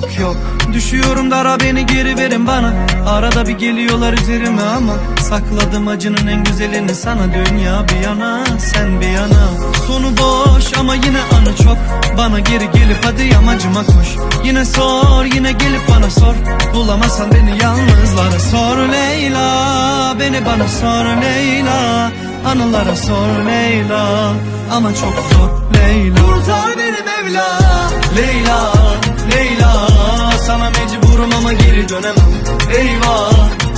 çok yok. Düşüyorum dara beni geri verin bana. Arada bir geliyorlar üzerime ama Sakladım acının en güzelini sana. Dünya bir yana sen bir yana. Sonu boş ama yine anı çok. Bana geri gelip hadi yamacıma koş Yine sor yine gelip bana sor. Bulamazsan beni yalnızlara sor Leyla. Beni bana sor Leyla. Anılara sor Leyla. Ama çok zor Leyla. Kurtar beni Mevla. Leyla Leyla dönemem. Eyvah!